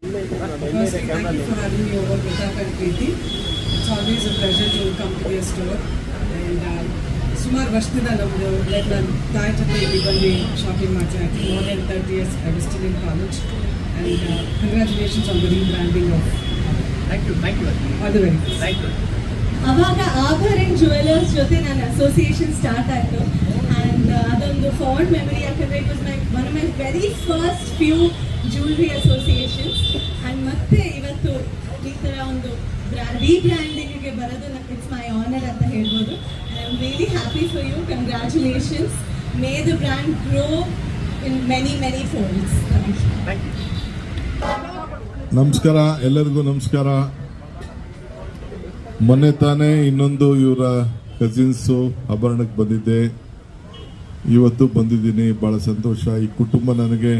Firstly, thank you for having me over Pratap and Preeti. It's always a pleasure to come to your store. And ಸುಮಾರು ವರ್ಷದಿಂದ ನಮ್ಮದು like ನಾನು ತಾಯಿ ಜೊತೆ ಇಲ್ಲಿ ಬಂದು ಶಾಪಿಂಗ್ ಮಾಡ್ತೀನಿ I think more than thirty years I was still in college and congratulations on the rebranding of thank you thank you all the very thank you ಅವಾಗ ಆಭರಣ್ ಜುವೆಲರ್ಸ್ ಜೊತೆ ನನ್ನ ಅಸೋಸಿಯೇಷನ್ ಸ್ಟಾರ್ಟ್ ಆಯಿತು ಆ್ಯಂಡ್ ಅದೊಂದು fond memory ಯಾಕಂದರೆ it was my one of my very first few jewellery associations and ಮತ್ತೆ ಇವತ್ತು ಈ ಥರ ಒಂದು ರೀಬ್ರ್ಯಾಂಡಿಂಗ್ಗೆ ಬರೋದು ಇಟ್ಸ್ ಮೈ ಆನರ್ ಅಂತ ಹೇಳ್ಬೋದು. I am really happy for you congratulations may the brand grow in many many folds you ನಮಸ್ಕಾರ. ಎಲ್ಲರಿಗೂ ನಮಸ್ಕಾರ. ಮೊನ್ನೆ ತಾನೇ ಇನ್ನೊಂದು ಇವರ ಕಸಿನ್ಸು ಆಭರಣಕ್ಕೆ ಬಂದಿದ್ದೆ. ಇವತ್ತು ಬಂದಿದ್ದೀನಿ. ಭಾಳ ಸಂತೋಷ. ಈ ಕುಟುಂಬ ನನಗೆ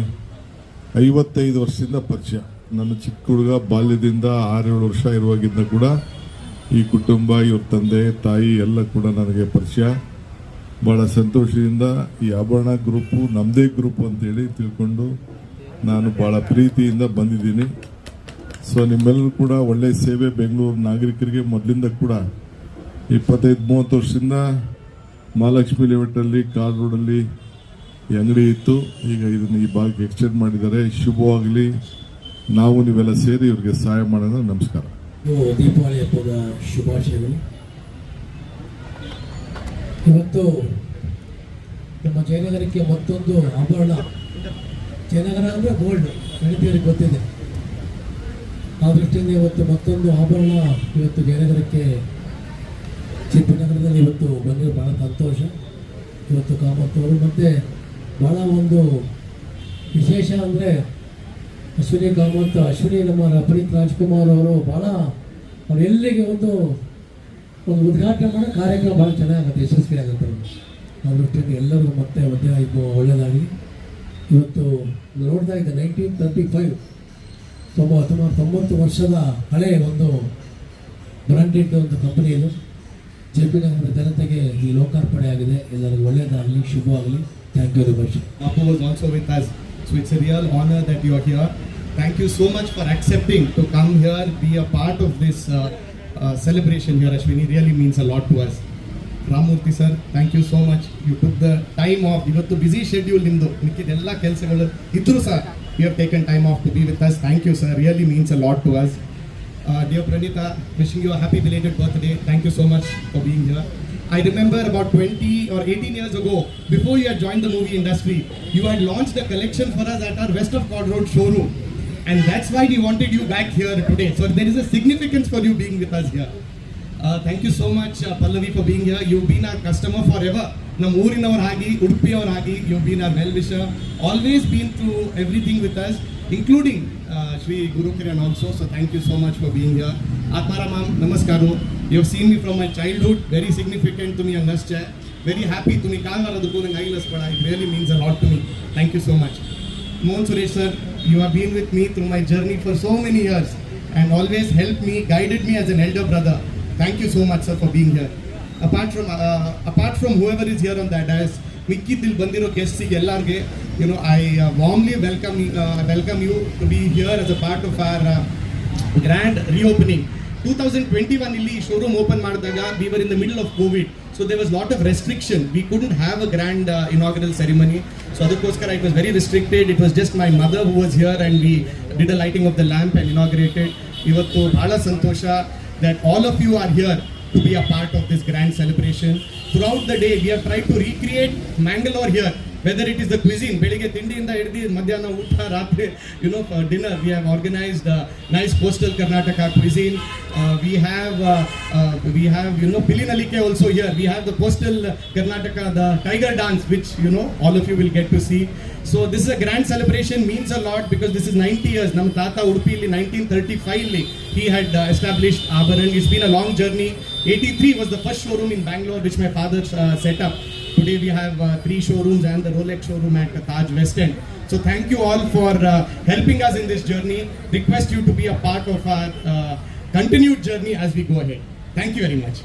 ಐವತ್ತೈದು ವರ್ಷದಿಂದ ಪರಿಚಯ. ನನ್ನ ಚಿಕ್ಕ ಹುಡುಗ ಬಾಲ್ಯದಿಂದ ಆರೇಳು ವರ್ಷ ಇರುವಾಗಿಂದ ಕೂಡ ಈ ಕುಟುಂಬ, ಇವ್ರ ತಂದೆ, ತಾಯಿ ಎಲ್ಲ ಕೂಡ ನನಗೆ ಪರಿಚಯ. ಭಾಳ ಸಂತೋಷದಿಂದ ಈ ಆಭರಣ ಗ್ರೂಪು ನಮ್ಮದೇ ಗ್ರೂಪ್ ಅಂತೇಳಿ ತಿಳ್ಕೊಂಡು ನಾನು ಭಾಳ ಪ್ರೀತಿಯಿಂದ ಬಂದಿದ್ದೀನಿ. ಸೊ ನಿಮ್ಮೆಲ್ಲರೂ ಕೂಡ ಒಳ್ಳೆಯ ಸೇವೆ ಬೆಂಗಳೂರು ನಾಗರಿಕರಿಗೆ ಮೊದಲಿಂದ ಕೂಡ ಇಪ್ಪತ್ತೈದು, ಮೂವತ್ತು ವರ್ಷದಿಂದ ಮಹಾಲಕ್ಷ್ಮಿ ಲೇಔಟಲ್ಲಿ ಕಾರ್ ರೋಡಲ್ಲಿ ಈ ಅಂಗಡಿ ಇತ್ತು. ಈಗ ಇದನ್ನು ಈ ಭಾಗಕ್ಕೆ ಎಕ್ಸ್ಟೆಂಡ್ ಮಾಡಿದ್ದಾರೆ. ಶುಭವಾಗಲಿ. ನಾವು ನೀವೆಲ್ಲ ಸೇರಿ ಇವರಿಗೆ ಸಹಾಯ ಮಾಡೋಣ. ನಮಸ್ಕಾರ. ದೀಪಾವಳಿ ಹಬ್ಬದ ಶುಭಾಶಯಗಳು. ಇವತ್ತು ನಮ್ಮ ಜಯನಗರಕ್ಕೆ ಮತ್ತೊಂದು ಆಭರಣ ಜಯನಗರ ಅಂದರೆ ಗೋಲ್ಡ್. ಗಣಿತಿಯರಿಗೆ ಗೊತ್ತಿದೆ. ಆ ದೃಷ್ಟಿಯಿಂದ ಇವತ್ತು ಮತ್ತೊಂದು ಆಭರಣ ಇವತ್ತು ಜಯನಗರಕ್ಕೆ ಚಿತ್ರನಗರದಲ್ಲಿ ಇವತ್ತು ಬಂದಿರೋ ಭಾಳ ಸಂತೋಷ. ಇವತ್ತು ಕಾಮತ್ ಅವರು ಮತ್ತು ಭಾಳ ಒಂದು ವಿಶೇಷ ಅಂದರೆ ಅಶ್ವಿನಿ ಕಾಮತ್, ಅಶ್ವಿನಿ ನಮ್ಮ ಪುನೀತ್ ರಾಜ್ಕುಮಾರ್ ಅವರು ಭಾಳ ಅವ್ರು ಎಲ್ಲಿಗೆ ಒಂದು ಒಂದು ಉದ್ಘಾಟನೆ ಮಾಡೋ ಕಾರ್ಯಕ್ರಮ ಭಾಳ ಚೆನ್ನಾಗುತ್ತೆ ಯಶಸ್ವಿ ಆಗುತ್ತೆ ಅವ್ರ ದೃಷ್ಟಿಯಿಂದ ಎಲ್ಲರೂ ಮತ್ತೆ ಮಧ್ಯ ಇದು ಒಳ್ಳೆಯದಾಗಲಿ. ಇವತ್ತು ನೋಡ್ತಾ ಇದ್ದೆ ನೈನ್ಟೀನ್ ತರ್ಟಿ ಫೈವ್ ತೊಂಬ ಸುಮಾರು ತೊಂಬತ್ತು ವರ್ಷದ ಹಳೆಯ ಒಂದು ಬ್ರಾಂಡೆಡ್ ಒಂದು ಕಂಪನಿ ಇದು. ಜೆ ಪಿ ನಗರದ ಜನತೆಗೆ ಈ ಲೋಕಾರ್ಪಣೆ ಆಗಿದೆ. ಎಲ್ಲರಿಗೂ ಒಳ್ಳೆಯದಾಗಲಿ, ಶುಭವಾಗಲಿ. Thank you very much Apu was also with us. So it's a real honor that you are here. Thank you so much for accepting to come here, be a part of this uh, uh, celebration here, Ashwini. Really means a lot to us. Ramurthy sir thank you so much you took the time off ಇವತ್ತು busy schedule ನಿಮ್ಮದು ಮಿಕ್ಕಿದೆಲ್ಲ ಕೆಲಸಗಳು ಇದ್ರೂ sir you have taken time off to be with us thank you sir really means a lot to us dear Praneetha wishing you happy belated birthday thank you so much for being here. I remember about 20 or 18 years ago, before you had joined the movie industry, you had launched a collection for us at our West of God Road showroom. And that's why we wanted you back here today. So there is a significance for you being with us here. Thank you so much, Pallavi, for being here. You've been our customer forever. Nam ಊರಿನವರ ಆಗಿ ಉಡುಪಿಯವರ ಆಗಿ you've been our well-wisher. Always been through everything with us, including Shri Guru Kiran also. So thank you so much for being here. Atmara ma'am, namaskaru. You have seen me from my childhood. Very significant to me ಅನ್ನಷ್ಟೇ. Very happy to me. ಕಾಂಗಾರದಕ್ಕೂ ನಂಗೆ ಐಲಸ್ಪಡ. It really means a lot to me. Thank you so much. Mohan Suresh sir, you have been with me through my journey for so many years and always helped me, guided me as an elder brother. Thank you so much, sir, for being here. Apart from uh, apart from whoever is here on that dais, ಮಿಕ್ಕಿದ್ದಿಲ್ಲಿ ಬಂದಿರೋ ಎಲ್ಲರಿಗೆ you know I warmly welcome welcome you to be here as a part of our grand reopening two thousand twenty one ಇಲ್ಲಿ showroom open ಮಾಡಿದಾಗ we were in the middle of covid so they was lot of restriction we couldn't have a grand inaugural ceremony so ಅದಕ್ಕೋಸ್ಕರ it was very restricted it was just my mother who was here and we did a lighting of the lamp and inaugurated ಇವತ್ತು ಬಹಳ ಸಂತೋಷ that all of you are here to be a part of this grand celebration. Throughout the day, we have tried to recreate Mangalore here. Whether it is the cuisine, ಬೆಳಿಗ್ಗೆ ತಿಂಡಿಯಿಂದ ಹಿಡಿದು ಮಧ್ಯಾಹ್ನ ಊಟ ರಾತ್ರಿ you know dinner we have organised nice coastal Karnataka cuisine. Uh, we have uh, uh, we have you know Pilinalike also here. We have the coastal Karnataka, the tiger dance, which you know all of you will get to see. So this is a grand celebration, means a lot because this is 90 years. Nam Tata in 1935 li he had uh, established Abaran. It's been a long journey. 83 was the first showroom in Bangalore which my father uh, set up. Today we have uh, three showrooms and the Rolex showroom at Taj West End. So thank you all for uh, helping us in this journey. Request you to be a part of our uh, continued journey as we go ahead. Thank you very much.